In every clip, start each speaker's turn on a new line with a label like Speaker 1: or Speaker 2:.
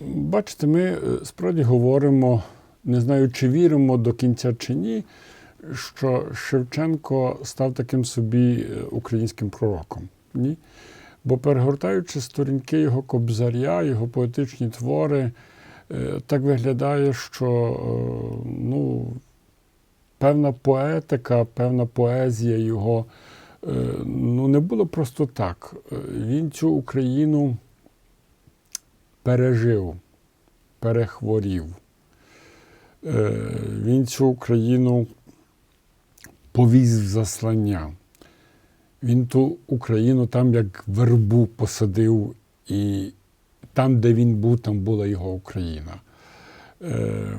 Speaker 1: Бачите, ми е, справді говоримо, не знаю, чи віримо до кінця чи ні, що Шевченко став таким собі е, українським пророком. Ні? Бо перегортаючи сторінки його кобзаря, його поетичні твори, е, так виглядає, що ну, певна поетика, певна поезія його ну, не було просто так. Він цю Україну пережив, перехворів. Е, Він цю Україну повіз в заслання. Він ту Україну там, як вербу посадив, і там, де він був, там була його Україна. Е,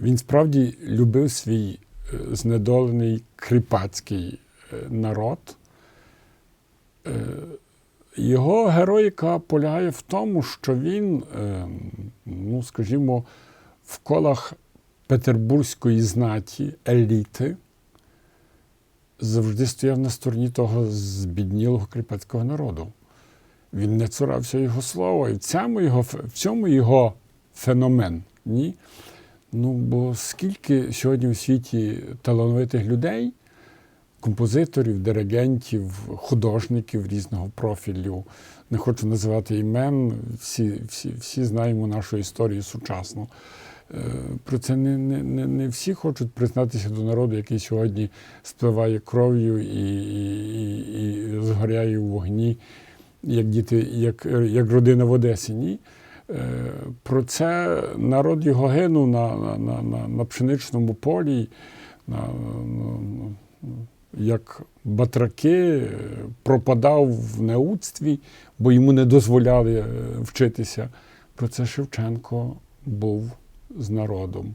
Speaker 1: Він справді любив свій е, знедолений кріпацький народ. Його героїка полягає в тому, що він, е, ну, скажімо, в колах петербурзької знаті, еліти, завжди стояв на стороні того збіднілого кріпацького народу. Він не цурався його слова, і в цьому його, в цьому його феномен. Ні? Ну, бо скільки сьогодні у світі талановитих людей, композиторів, диригентів, художників різного профілю. Не хочу називати імен, всі, всі, всі знаємо нашу історію сучасну. Е, Про це не, не, не, всі хочуть признатися до народу, який сьогодні спливає кров'ю і, і, і, згоряє у вогні, як діти, як, як родина в Одесі. Ні? Е, Про це народ його гинув на, на, на, на пшеничному полі, на, на, на, як батраки, е, пропадав в неудстві, бо йому не дозволяли е, вчитися. Про це Шевченко був з народом,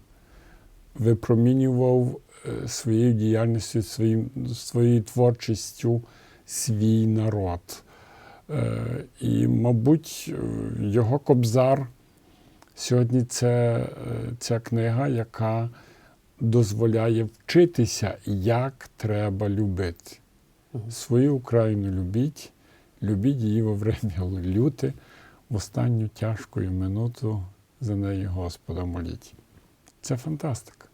Speaker 1: випромінював е, своєю діяльністю, своїм, своєю творчістю свій народ. І, мабуть, його кобзар сьогодні це ця книга, яка дозволяє вчитися, як треба любити. Свою Україну любіть, любіть її во время люти, в останню тяжкою минуту за неї Господа моліть. Це фантастика.